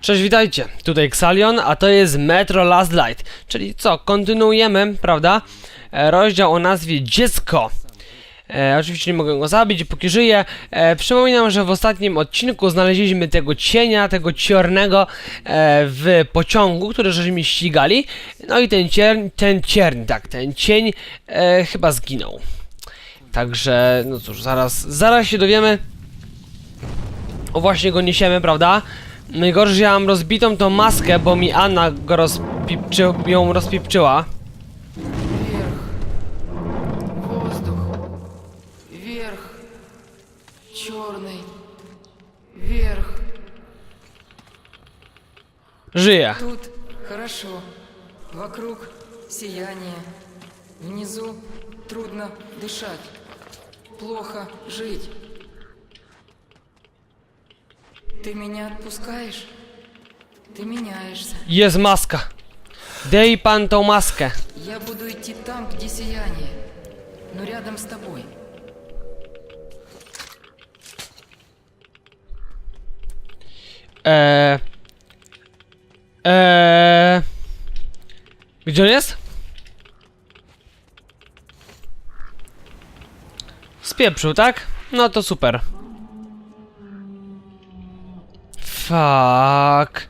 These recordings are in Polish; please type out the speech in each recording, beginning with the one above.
Cześć, witajcie. Tutaj Xalion, a to jest Metro Last Light. Czyli co, kontynuujemy, prawda? E, rozdział o nazwie Dziecko. E, oczywiście nie mogę go zabić, póki żyje. E, przypominam, że w ostatnim odcinku znaleźliśmy tego cienia, tego ciornego e, w pociągu, który żeśmy ścigali. No i ten ciern, ten ciern, tak, ten cień e, chyba zginął. Także, no cóż, zaraz, zaraz się dowiemy. O właśnie go niesiemy, prawda? Najgorzej, że ja mam rozbitą tą maskę, bo mi Anna go rozpipczy, ją rozpipczyła. Вверх. Воздух. Вверх. Черный. Вверх. Żyje. Тут хорошо. Вокруг сияние. Внизу трудно дышать. Плохо жить. Ты меня отпускаешь? Ты меняешься. Maska. Dej pan tą maskę. Я буду идти там, где сияние, но рядом с тобой. Eee... Gdzie on jest? Spieprzył, tak? No to super. Fuck.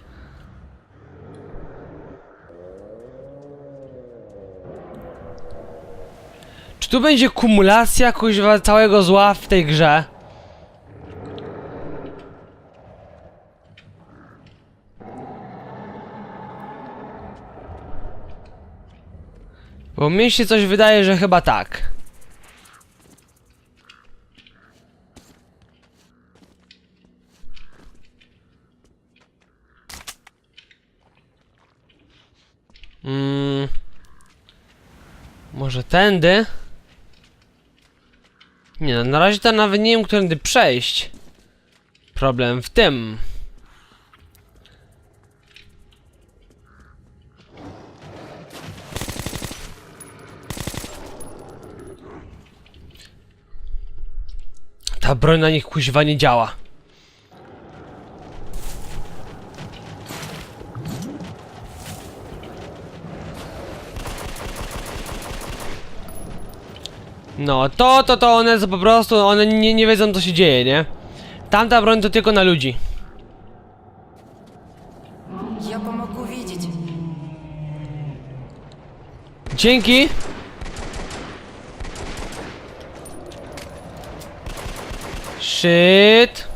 Czy tu będzie kumulacja kuźwa całego zła w tej grze? Bo mi się coś wydaje, że chyba tak. Może tędy? Nie no, na razie to nawet nie wiem, którędy przejść. Problem w tym. Ta broń na nich kuźwa nie działa. No, to, to, to one są po prostu, one nie, nie wiedzą co się dzieje, nie? Tamta broń to tylko na ludzi. Я помогу видеть. Dzięki! Shit!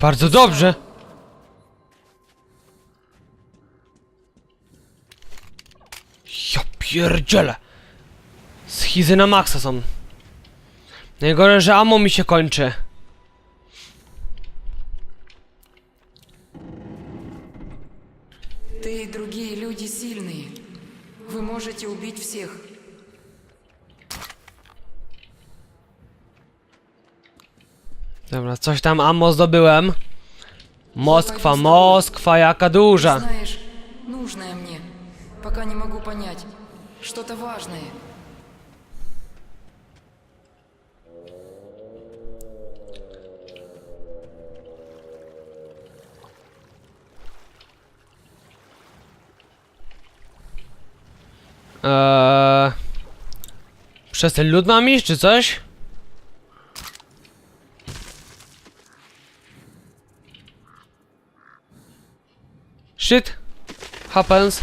Bardzo dobrze. Ja pierdzielę. Schizy na maksa są. Najgorzej, że ammo mi się kończy. coś tam ammo zdobyłem. Moskwa, Moskwa, jaka duża. Знаешь, нужное мне. Пока не могу понять. Что-то важное. Eee, przez ten lód mam iść, czy coś? Shit. Happens.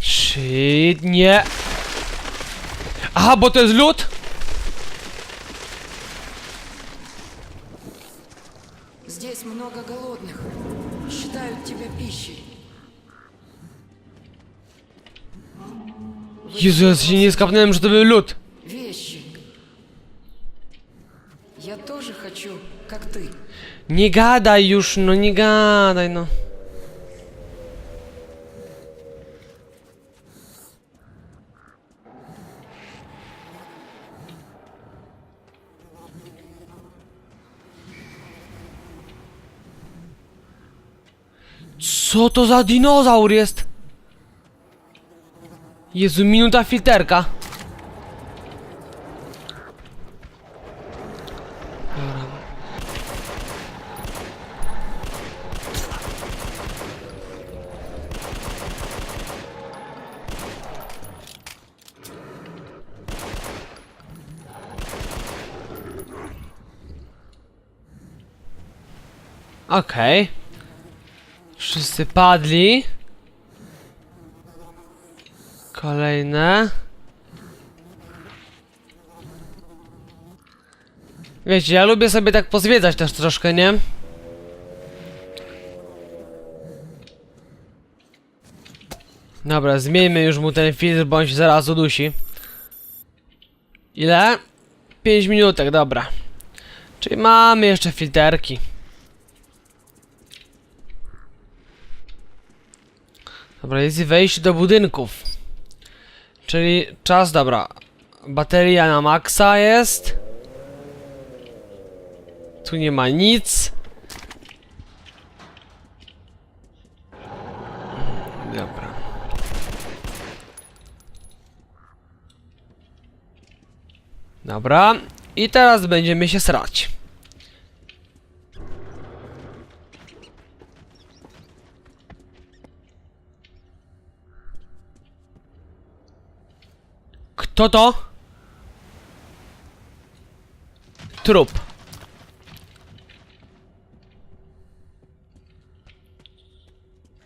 Shit, nie. Aha, bo to jest lód? Здесь много голодных. Считают тебя пищей. Jezu, ja się nie skapnąłem, że to był lód. как ты. Не гадай już, no nie gadaj, no. Co to za dinozaur jest? Jezu, minuta filterka. Okej. Wszyscy padli. Kolejne. Wiecie, ja lubię sobie tak pozwiedzać też troszkę, nie? Dobra, zmieńmy już mu ten filtr, się zaraz udusi. Ile? 5 minutek, dobra. Czyli mamy jeszcze filterki. Dobra, jest wejście do budynków. Czyli czas, dobra. Bateria na maksa jest. Tu nie ma nic. Dobra. Dobra. I teraz będziemy się srać. Kto to? Trup.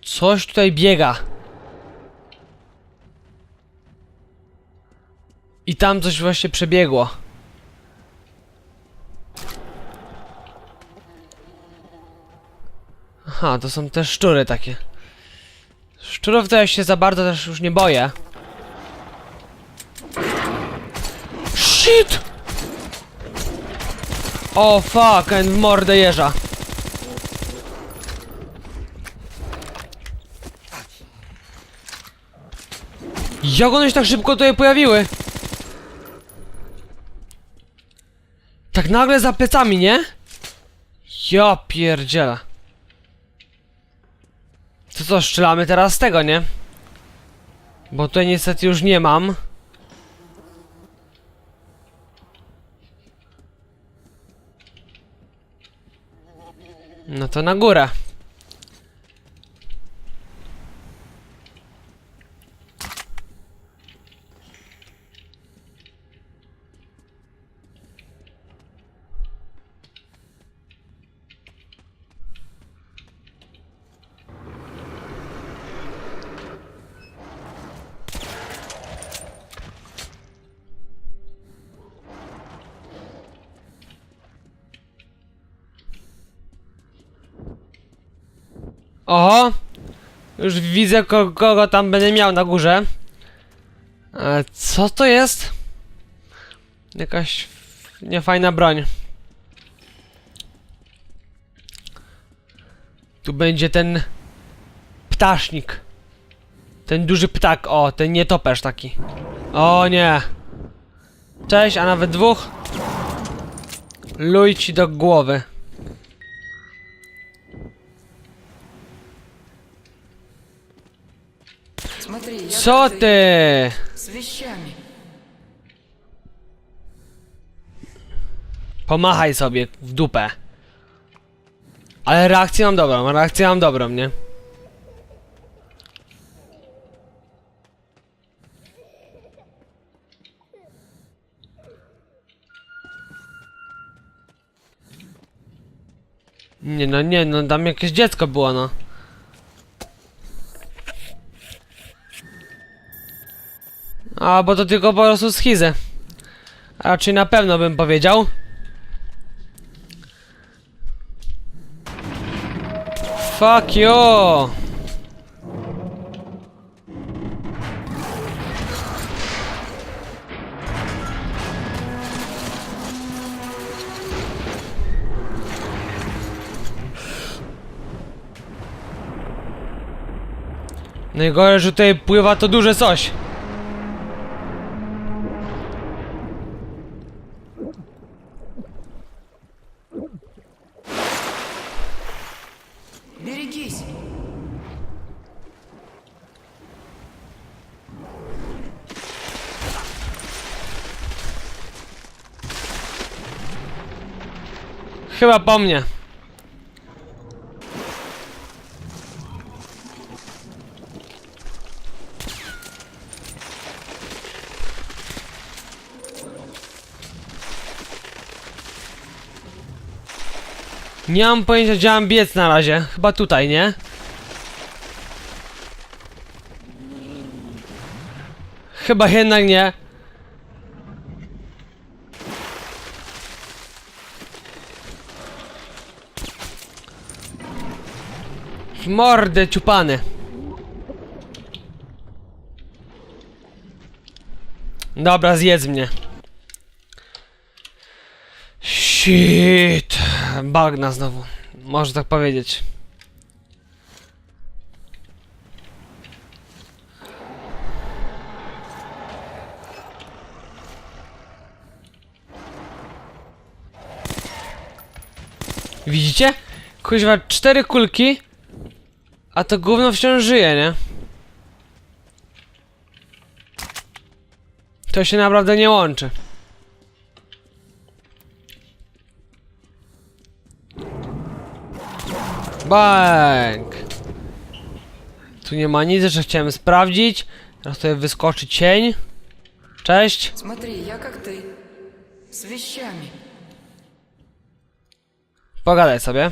Coś tutaj biega. I tam coś właśnie przebiegło. Aha, to są te szczury takie. Szczurów to ja się za bardzo też już nie boję. Shit! O fuck, and mordę jeża. Jak one się tak szybko tutaj pojawiły? Tak nagle za plecami, nie? Ja pierdziela. To co, strzelamy teraz z tego, nie? Bo tutaj niestety już nie mam. No to na górę. Już widzę ko kogo tam będę miał na górze. E, co to jest? Jakaś niefajna broń. Tu będzie ten ptasznik. Ten duży ptak, o, ten nietoperz taki. O nie. Cześć, a nawet dwóch. Luj ci do głowy. Co ty? Z wyjściami. Pomachaj sobie w dupę. Ale reakcję mam dobrą, reakcję mam dobrą, nie? Nie no, nie no, tam jakieś dziecko było, no. A, bo to tylko po prostu schizę. A raczej na pewno bym powiedział. Fuck you! Najgorzej, że tutaj pływa to duże coś. Chyba po mnie. Nie mam pojęcia, gdzie mam biec na razie. Chyba tutaj, nie? Chyba jednak nie. Mordę ciupany. Dobra, zjedz mnie. Shit. Bagna znowu. Można tak powiedzieć. Widzicie? Kuźwa, cztery kulki, a to gówno wciąż żyje, nie? To się naprawdę nie łączy. Bank. Tu nie ma nic, że chciałem sprawdzić. Teraz tutaj wyskoczy cień. Cześć. Смотри, я как ты. С вещами. Pogadaj sobie.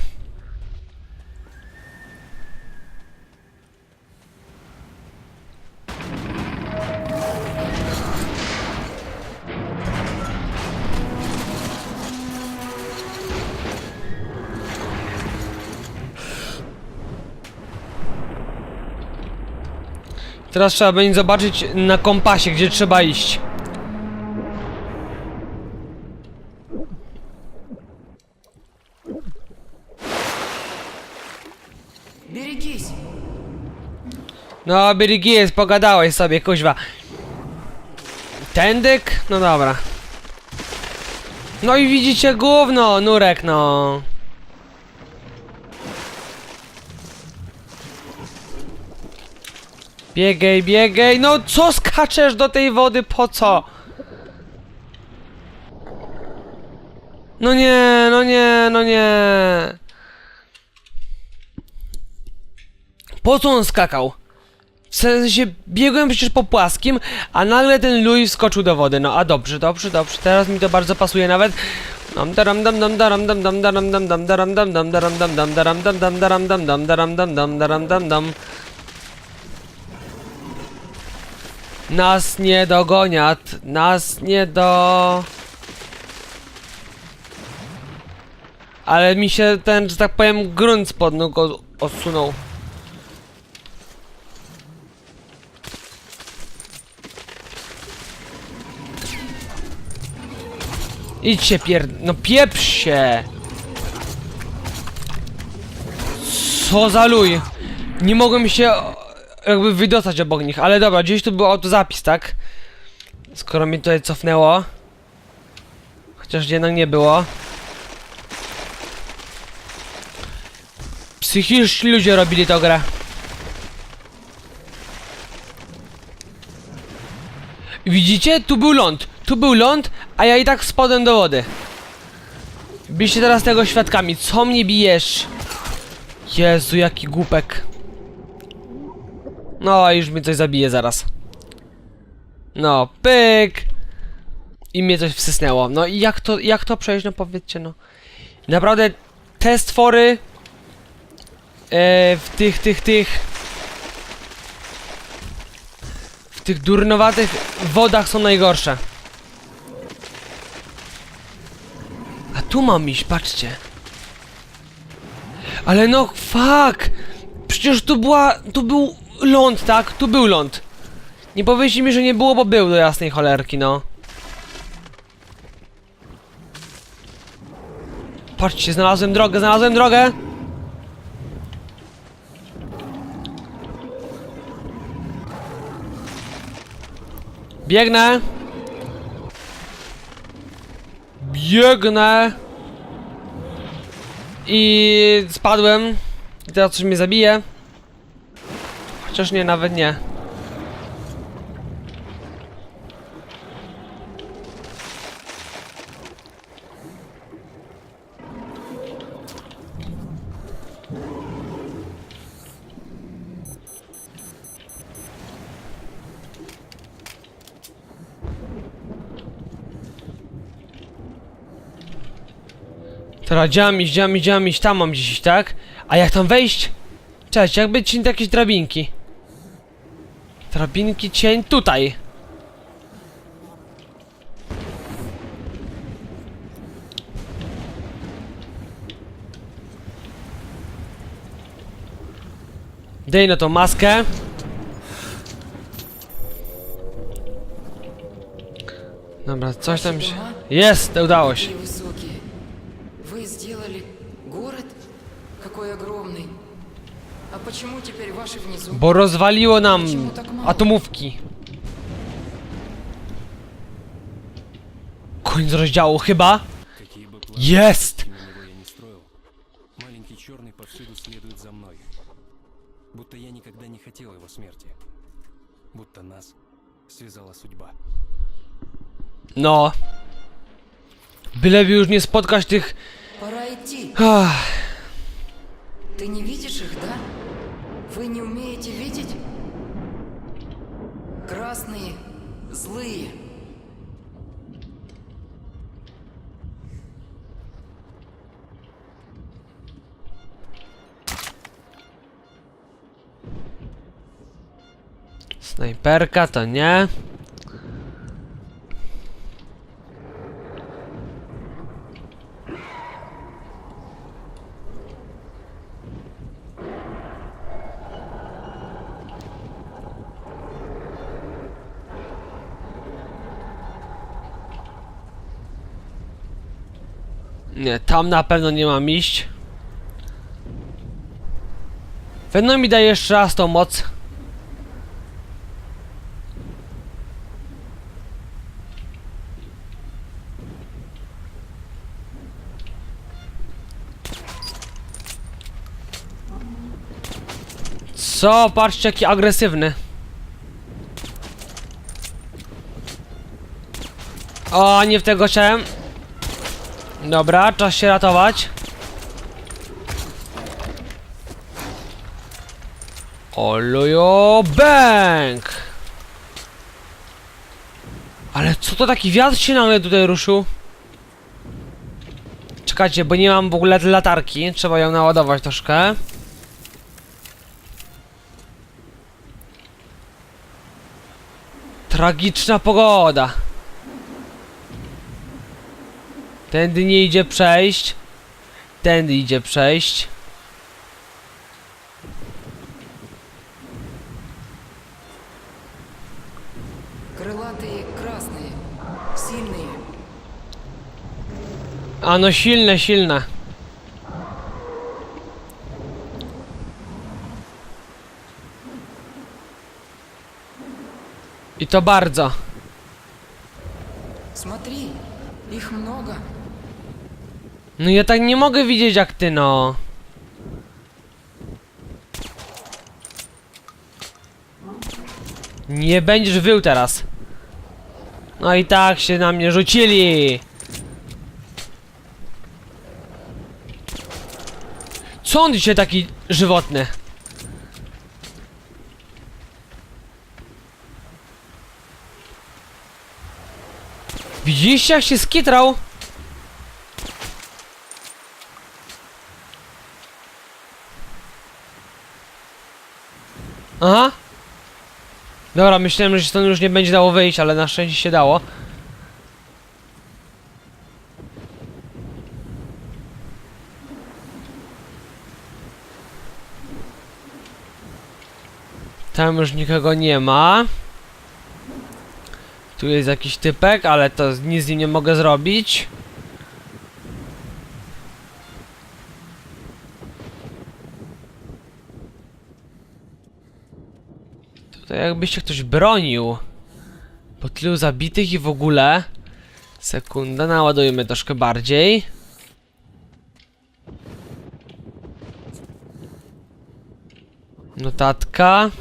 Teraz trzeba będzie zobaczyć na kompasie, gdzie trzeba iść. No, Birgis, pogadałeś sobie, kuźwa. Tędyk? No dobra. No i widzicie gówno, nurek, no. Biegaj, biegaj, no co skaczesz do tej wody, po co? No nie, no nie, no nie. Po co on skakał? W sensie biegłem przecież po płaskim, a nagle ten Louis wskoczył do wody. No a dobrze, dobrze, dobrze. Teraz mi to bardzo pasuje nawet. Dam daram dam dam daram dam dam daram dam dam daram dam dam daram dam dam daram dam dam daram dam dam daram dam dam daram dam dam. Nas nie dogoniat, nas nie do... Ale mi się ten, że tak powiem, grunt spod nóg odsunął. Idź się pier... No pieprz się! Co za luj! Nie mogłem się jakby wydostać obok nich, ale dobra, gdzieś tu był autozapis, tak? Skoro mi tutaj cofnęło. Chociaż jednak nie było. Psychiczni ludzie robili tę grę. Widzicie? Tu był ląd. Tu był ląd, a ja i tak spadłem do wody. Byliście teraz tego świadkami. Co mnie bijesz? Jezu, jaki głupek. No, już mnie coś zabije zaraz. No, pyk. I mnie coś wsysnęło. No i jak to, jak to przejść? No powiedzcie, no. Naprawdę te stwory e, w tych, tych, tych w tych durnowatych wodach są najgorsze. A tu mam iść, patrzcie. Ale no, fuck! Przecież tu była, tu był ląd, tak? Tu był ląd. Nie powiedzcie mi, że nie było, bo był do jasnej cholerki, no. Patrzcie, znalazłem drogę, znalazłem drogę! Biegnę! Biegnę! I spadłem. I teraz coś mnie zabije. Chociaż nie, nawet nie. Teraz dziamiś, dziamiś, dziamiś, tam mam gdzieś, tak? A jak tam wejść? Cześć, jakby ci jakieś drabinki. Drabinki, cień, tutaj. Dej no tą maskę. Dobra, coś tam się... Jest, udało się. почему теперь ваши внизу? Bo rozwaliło nam Czemu tak mało? atomówki. Koniec rozdziału chyba. Какие бы планы Jest! на него я не строил, маленький черный повсюду следует за мной. Будто я никогда не хотел его смерти. Будто нас связала судьба. No. Byleby już nie spotkać tych... Пора идти. Ach, Ты не видишь их, да? Вы не умеете видеть? Красные, злые. to nie. Tam na pewno nie mam iść. Pewno mi daje jeszcze raz tą moc. Co? Patrzcie jaki agresywny. O, nie w tego chciałem. Dobra, czas się ratować. Olujo, bęk! Ale co to taki wiatr się nagle tutaj ruszył? Czekajcie, bo nie mam w ogóle latarki. Trzeba ją naładować troszkę. Tragiczna pogoda. Tędy nie idzie przejść. Tędy idzie przejść. Крылатые красные. Сильные. A no silne, silne. I to bardzo. Смотри, их много. No ja tak nie mogę widzieć jak ty no. Nie będziesz wył teraz. No i tak się na mnie rzucili. Co on dzisiaj taki żywotny? Widzieliście jak się skitrał? Aha. Dobra, myślałem, że stąd już nie będzie dało wyjść, ale na szczęście się dało. Tam już nikogo nie ma. Tu jest jakiś typek, ale to nic z nim nie mogę zrobić. Tutaj jakby się ktoś bronił. Po tylu zabitych i w ogóle. Sekunda, naładujemy troszkę bardziej. Notatka.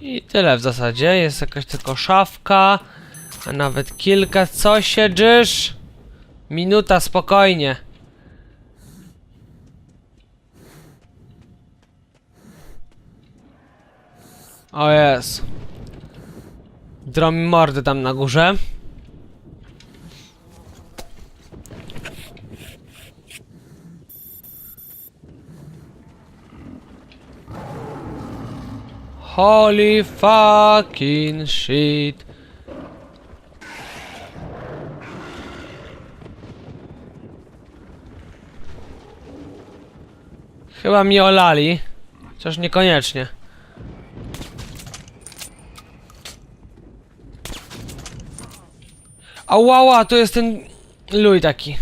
I tyle w zasadzie. Jest jakaś tylko szafka. A nawet kilka. Co się? Minuta, spokojnie. O jest. Drom mordy tam na górze. Holy fucking shit. Chyba mi olali. Chociaż niekoniecznie. Ałała, to jest ten luj taki.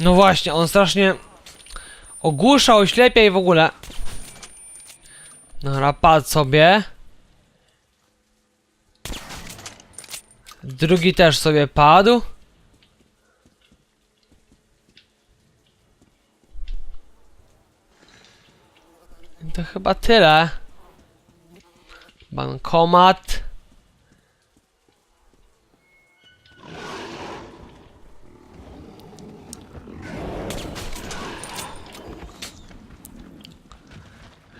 No właśnie, on strasznie ogłusza, oślepia i w ogóle. Dobra, padł sobie. Drugi też sobie padł. To chyba tyle. Bankomat.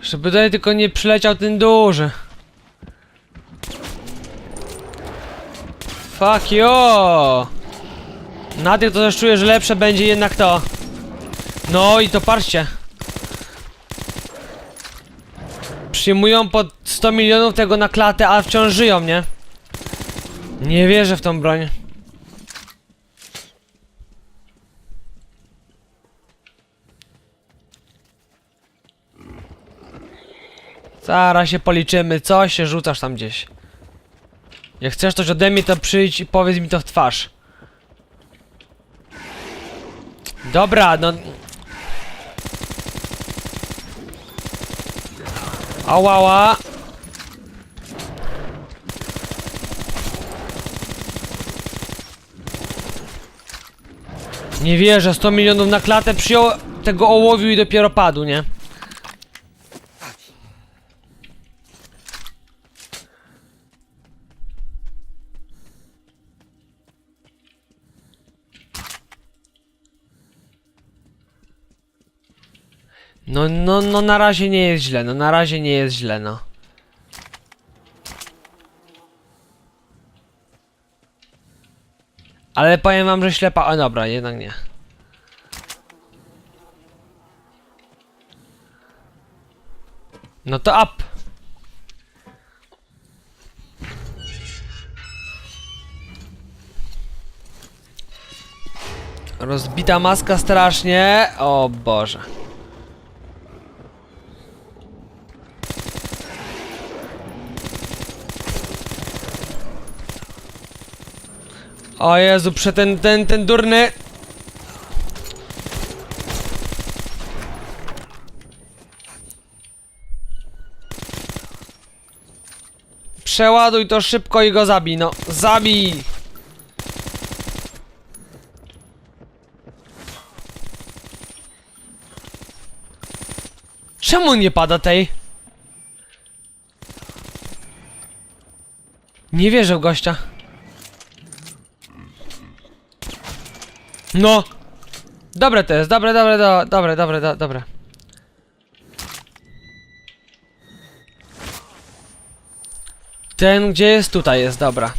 Żeby tutaj tylko nie przyleciał ten duży. Fuck yo! Na tych to też czuję, że lepsze będzie jednak to. No i to patrzcie. Przyjmują po 100 milionów tego na klatę, a wciąż żyją, nie? Nie wierzę w tą broń. Zaraz się policzymy, co się rzucasz tam gdzieś. Jak chcesz coś ode mnie, to przyjdź i powiedz mi to w twarz. Dobra, no... Ałała. Nie wierzę, 100 milionów na klatę przyjął, tego ołowił i dopiero padł, nie? No, no, no na razie nie jest źle, no na razie nie jest źle, no. Ale powiem wam, że ślepa... O dobra, jednak nie. No to up! Rozbita maska strasznie. O Boże. O Jezu, prze ten, ten, ten durny... Przeładuj to szybko i go zabij, no. Zabij! Czemu nie pada tej? Nie wierzę gościa. No! Dobre to jest, dobre, dobre, do, dobre, dobre, do, dobre. Ten, gdzie jest? Tutaj jest, dobra.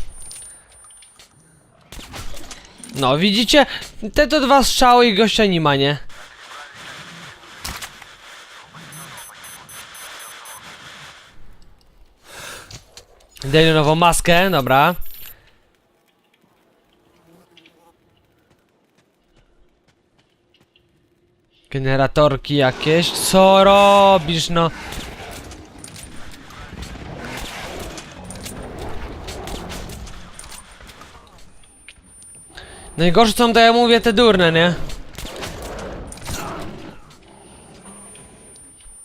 No, widzicie? Te to dwa strzały i gościa nie ma, nie? Daily nową maskę, dobra. Generatorki jakieś. Co robisz, no? Najgorsze są to ja mówię te durne, nie?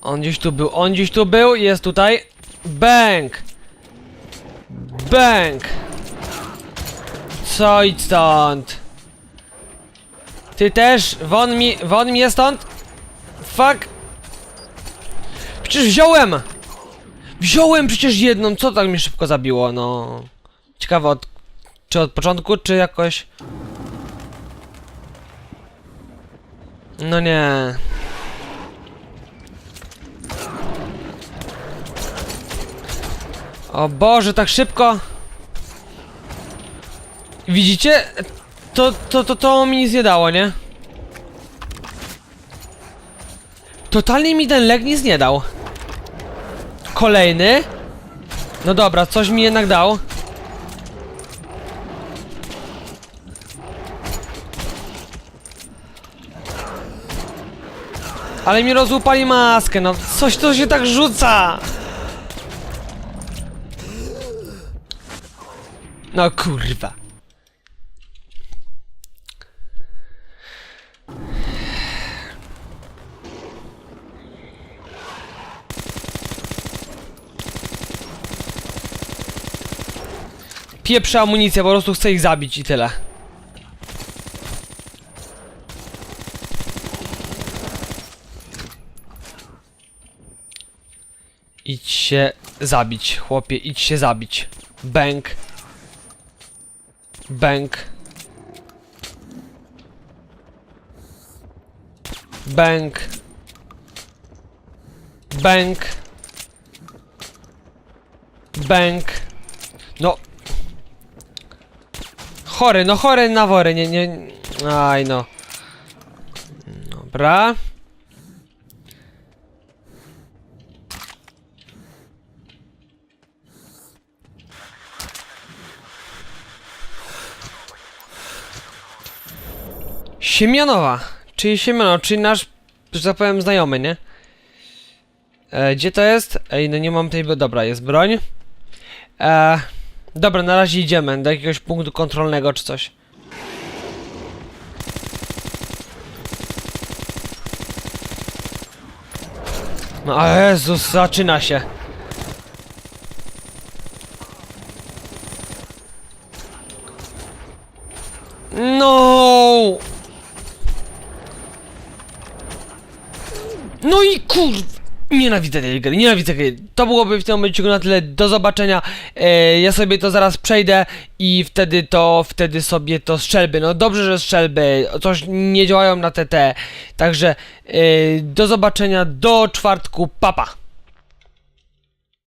On gdzieś tu był, on gdzieś tu był, jest tutaj. Bęk! Bęk! Co idź stąd? Ty też? Won mi, won mnie stąd? Fuck! Przecież wziąłem! Wziąłem przecież jedną, co tak mnie szybko zabiło, no... Ciekawe od... Czy od początku, czy jakoś... No nie... O Boże, tak szybko! Widzicie? To, to, to, to mi nic nie dało, nie? Totalnie mi ten leg nic nie dał. Kolejny. No dobra, coś mi jednak dał. Ale mi rozłupali maskę, no coś to się tak rzuca! No kurwa. Pieprze amunicja, po prostu chcę ich zabić i tyle. Idź się zabić, chłopie, idź się zabić. Bęk. Bęk. Bęk. Bęk. Bęk. Chory, no chory na wory, nie, nie. Aj no. Dobra. Siemianowa, czyli Siemiano, czyli nasz, że tak powiem, znajomy, nie? E, gdzie to jest? Ej, no nie mam tej, dobra, jest broń. E, dobra, na razie idziemy do jakiegoś punktu kontrolnego czy coś. No, a Jezus, zaczyna się. No! No i kur... Nienawidzę tej gry, nienawidzę gry. To byłoby w tym momencie na tyle. Do zobaczenia. E, ja sobie to zaraz przejdę i wtedy to, wtedy sobie to strzelby. No dobrze, że strzelby. Coś nie działają na TT. Także e, do zobaczenia do czwartku. Papa.